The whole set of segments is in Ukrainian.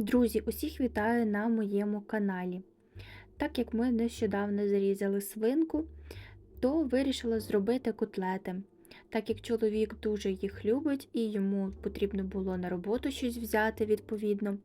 Друзі, усіх вітаю на моєму каналі. Так як ми нещодавно зарізали свинку, то вирішила зробити котлети. Так як чоловік дуже їх любить і йому потрібно було на роботу щось взяти відповідно.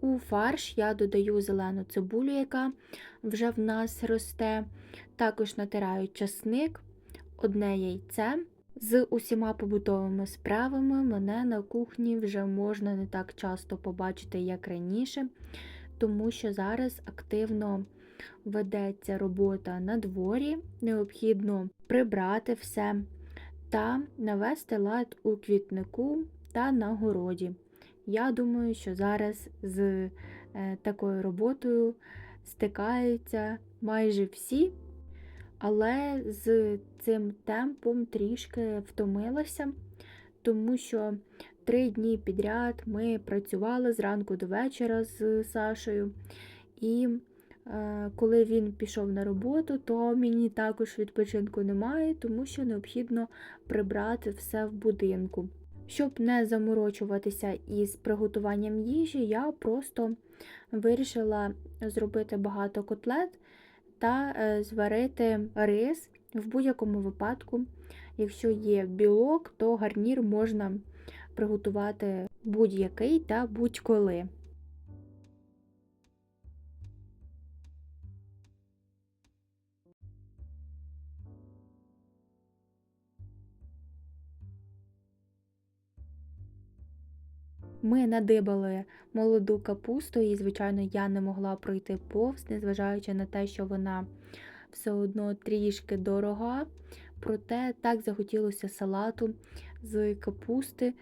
У фарш я додаю зелену цибулю, яка вже в нас росте. Також натираю часник, одне яйце. З усіма побутовими справами мене на кухні вже можна не так часто побачити, як раніше, тому що зараз активно ведеться робота на дворі, необхідно прибрати все та навести лад у квітнику та на городі. Я думаю, що зараз з е, такою роботою стикаються майже всі але з цим темпом трішки втомилася, тому що три дні підряд ми працювали зранку до вечора з Сашою. І е, коли він пішов на роботу, то мені також відпочинку немає, тому що необхідно прибрати все в будинку. Щоб не заморочуватися із приготуванням їжі, я просто вирішила зробити багато котлет та е, зварити рис. В будь-якому випадку, якщо є білок, то гарнір можна приготувати будь-який та будь-коли. Ми надибали молоду капусту, і, звичайно, я не могла пройти повз, незважаючи на те, що вона все одно трішки дорога. Проте так захотілося салату з капусти,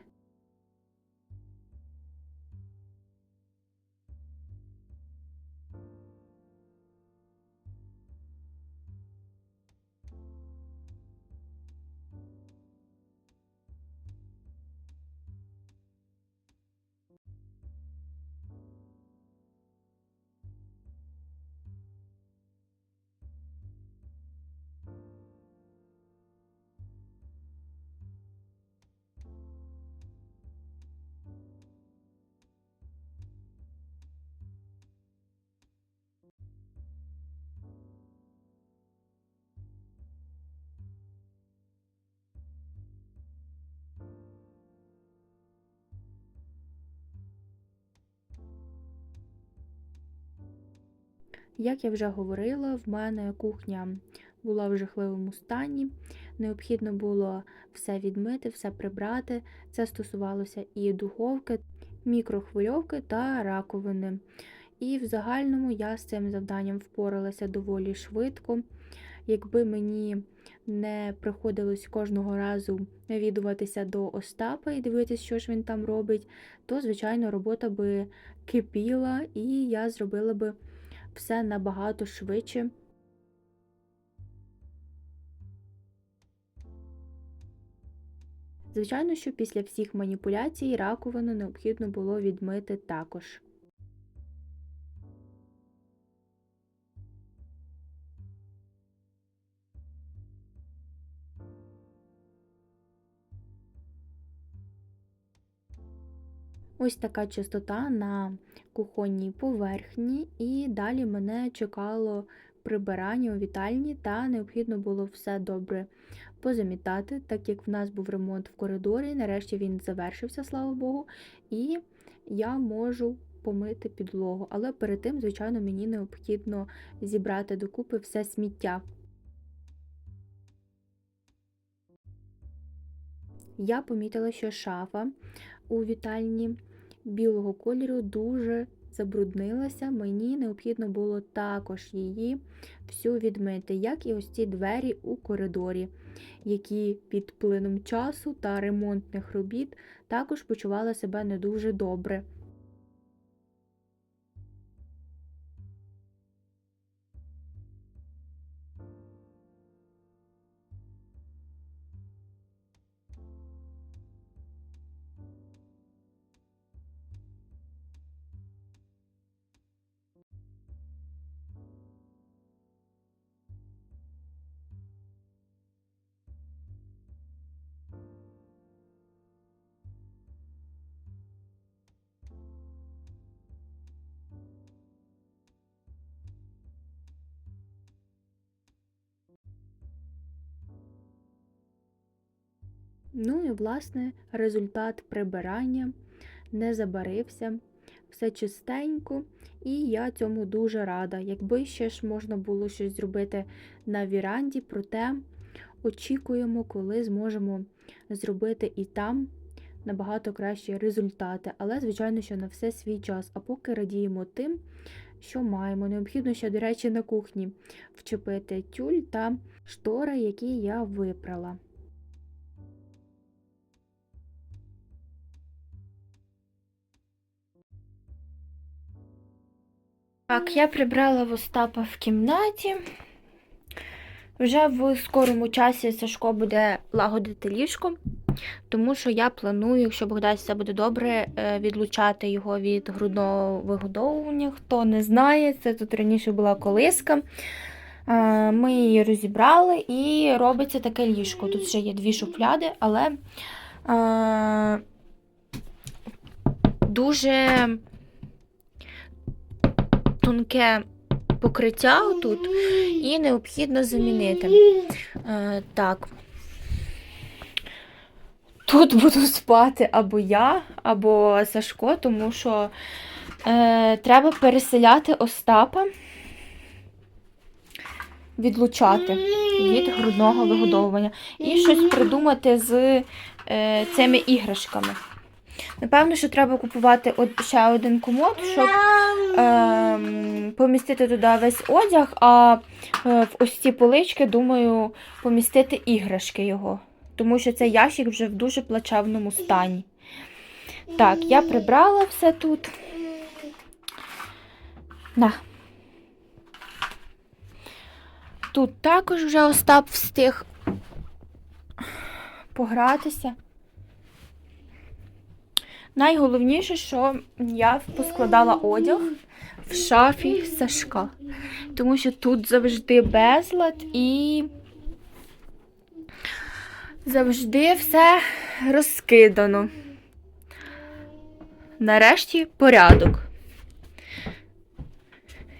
Як я вже говорила, в мене кухня була в жахливому стані. Необхідно було все відмити, все прибрати. Це стосувалося і духовки, мікрохвильовки та раковини. І в загальному я з цим завданням впоралася доволі швидко. Якби мені не приходилось кожного разу навідуватися до Остапа і дивитися, що ж він там робить, то, звичайно, робота би кипіла, і я зробила би все набагато швидше. Звичайно, що після всіх маніпуляцій раковину необхідно було відмити також. Ось така чистота на кухонній поверхні, і далі мене чекало прибирання у вітальні, та необхідно було все добре позамітати, так як в нас був ремонт в коридорі. Нарешті він завершився, слава Богу, і я можу помити підлогу. Але перед тим, звичайно, мені необхідно зібрати докупи все сміття. Я помітила, що шафа у вітальні білого кольору дуже забруднилася, мені необхідно було також її всю відмити, як і ось ці двері у коридорі, які під плином часу та ремонтних робіт також почували себе не дуже добре. Ну і, власне, результат прибирання не забарився, все чистенько, і я цьому дуже рада. Якби ще ж можна було щось зробити на віранді, проте очікуємо, коли зможемо зробити і там набагато кращі результати. Але, звичайно, що на все свій час. А поки радіємо тим, що маємо. Необхідно ще, до речі, на кухні вчепити тюль та штори, які я випрала. Так, я прибрала в Остапа в кімнаті. Вже в скорому часі Сашко буде лагодити ліжко, тому що я планую, якщо Богдан все буде добре, е, відлучати його від грудного вигодовування. Хто не знає, це тут раніше була колиска. Е, Ми її розібрали і робиться таке ліжко. Тут ще є дві шуфляди, але е, дуже тонке покриття тут і необхідно замінити. Е, так. Тут буду спати або я, або Сашко, тому що е, треба переселяти Остапа, відлучати від грудного вигодовування. І щось придумати з е, цими іграшками. Напевно, що треба купувати ще один комод, щоб ем, помістити туди весь одяг, а е, в ось ці полички, думаю, помістити іграшки його. Тому що цей ящик вже в дуже плачевному стані. Так, я прибрала все тут. На. Тут також вже Остап встиг погратися. Найголовніше, що я поскладала одяг в шафі Сашка. Тому що тут завжди безлад і завжди все розкидано. Нарешті порядок.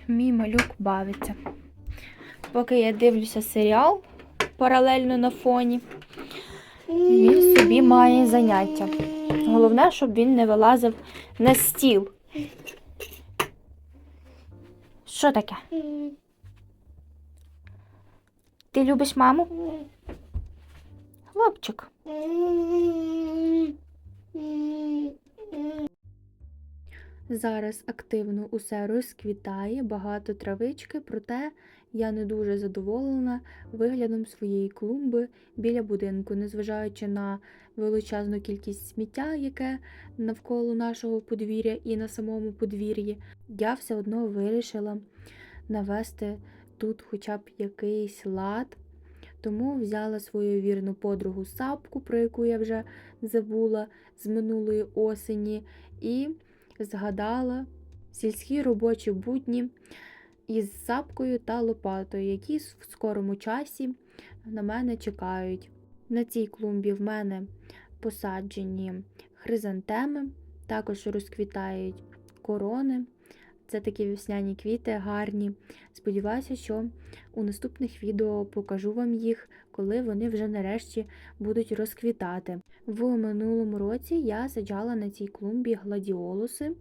Мій малюк бавиться. Поки я дивлюся серіал паралельно на фоні, він собі має заняття. Головне, щоб він не вилазив на стіл. Що таке? Ти любиш маму? Хлопчик. Зараз активно усе розквітає, багато травички, проте я не дуже задоволена виглядом своєї клумби біля будинку, незважаючи на величезну кількість сміття, яке навколо нашого подвір'я і на самому подвір'ї, я все одно вирішила навести тут хоча б якийсь лад. Тому взяла свою вірну подругу сапку, про яку я вже забула з минулої осені, і згадала сільські робочі будні із сапкою та лопатою, які в скорому часі на мене чекають. На цій клумбі в мене посаджені хризантеми, також розквітають корони. Це такі весняні квіти гарні. Сподіваюся, що у наступних відео покажу вам їх, коли вони вже нарешті будуть розквітати. В минулому році я саджала на цій клумбі гладіолуси.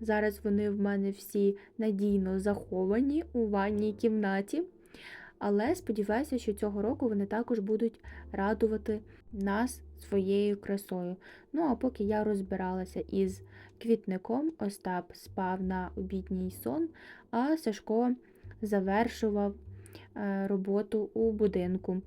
Зараз вони в мене всі надійно заховані у ванній кімнаті. Але сподіваюся, що цього року вони також будуть радувати нас своєю красою. Ну, а поки я розбиралася із квітником, Остап спав на обідній сон, а Сашко завершував е, роботу у будинку.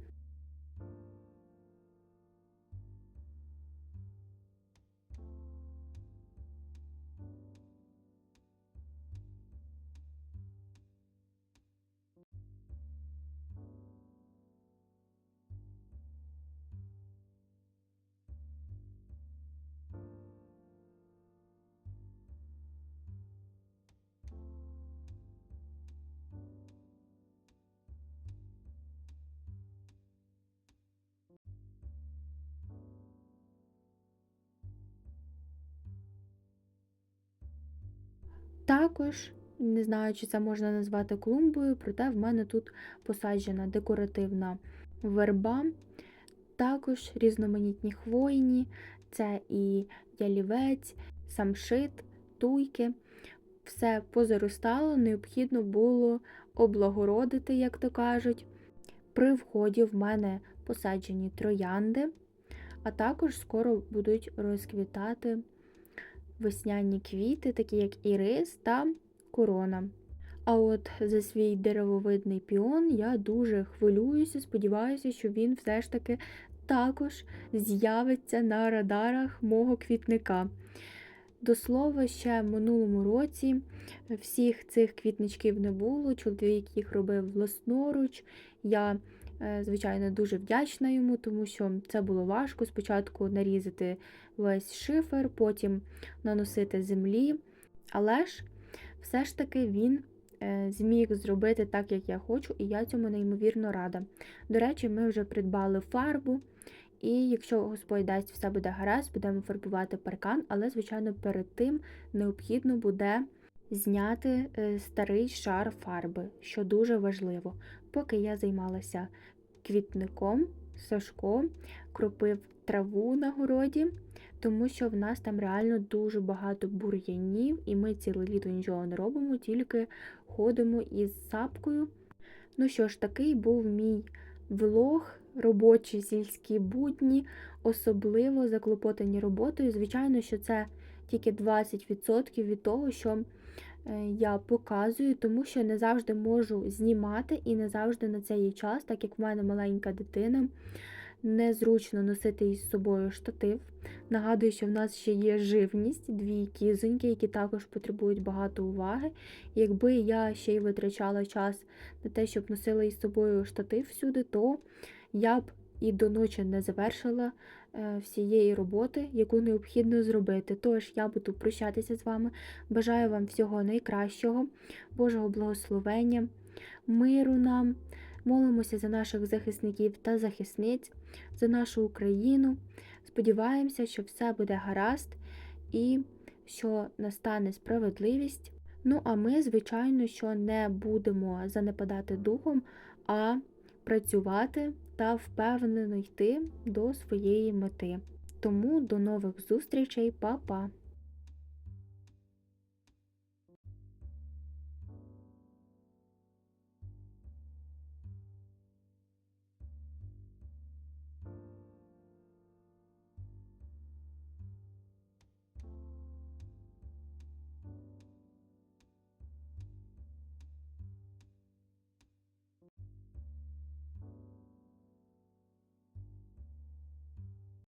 Також, не знаю, чи це можна назвати клумбою, проте в мене тут посаджена декоративна верба. Також різноманітні хвойні, це і ялівець, самшит, туйки. Все позаростало, необхідно було облагородити, як то кажуть. При вході в мене посаджені троянди, а також скоро будуть розквітати весняні квіти, такі як ірис та корона. А от за свій деревовидний піон я дуже хвилююся, сподіваюся, що він все ж таки також з'явиться на радарах мого квітника. До слова, ще в минулому році всіх цих квітничків не було. Чоловік їх робив власноруч. Я, звичайно, дуже вдячна йому, тому що це було важко. Спочатку нарізати весь шифер, потім наносити землі. Але ж все ж таки він е, зміг зробити так, як я хочу, і я цьому неймовірно рада. До речі, ми вже придбали фарбу. І якщо Господь дасть все буде гаразд, будемо фарбувати паркан, але, звичайно, перед тим необхідно буде зняти е, старий шар фарби, що дуже важливо. Поки я займалася квітником, Сашко кропив траву на городі, тому що в нас там реально дуже багато бур'янів, і ми ціле літо нічого не робимо, тільки ходимо із сапкою. Ну що ж, такий був мій влог робочі сільські будні, особливо заклопотані роботою. Звичайно, що це тільки 20% від того, що я показую, тому що не завжди можу знімати і не завжди на це є час, так як в мене маленька дитина. Незручно носити із собою штатив. Нагадую, що в нас ще є живність, дві кізоньки, які також потребують багато уваги. Якби я ще й витрачала час на те, щоб носила із собою штатив всюди, то я б і до ночі не завершила е, всієї роботи, яку необхідно зробити. Тож я буду прощатися з вами. Бажаю вам всього найкращого, Божого благословення, миру нам. Молимося за наших захисників та захисниць, за нашу Україну. Сподіваємося, що все буде гаразд і що настане справедливість. Ну, а ми, звичайно, що не будемо занепадати духом, а працювати та впевнено йти до своєї мети. Тому до нових зустрічей, Па-па!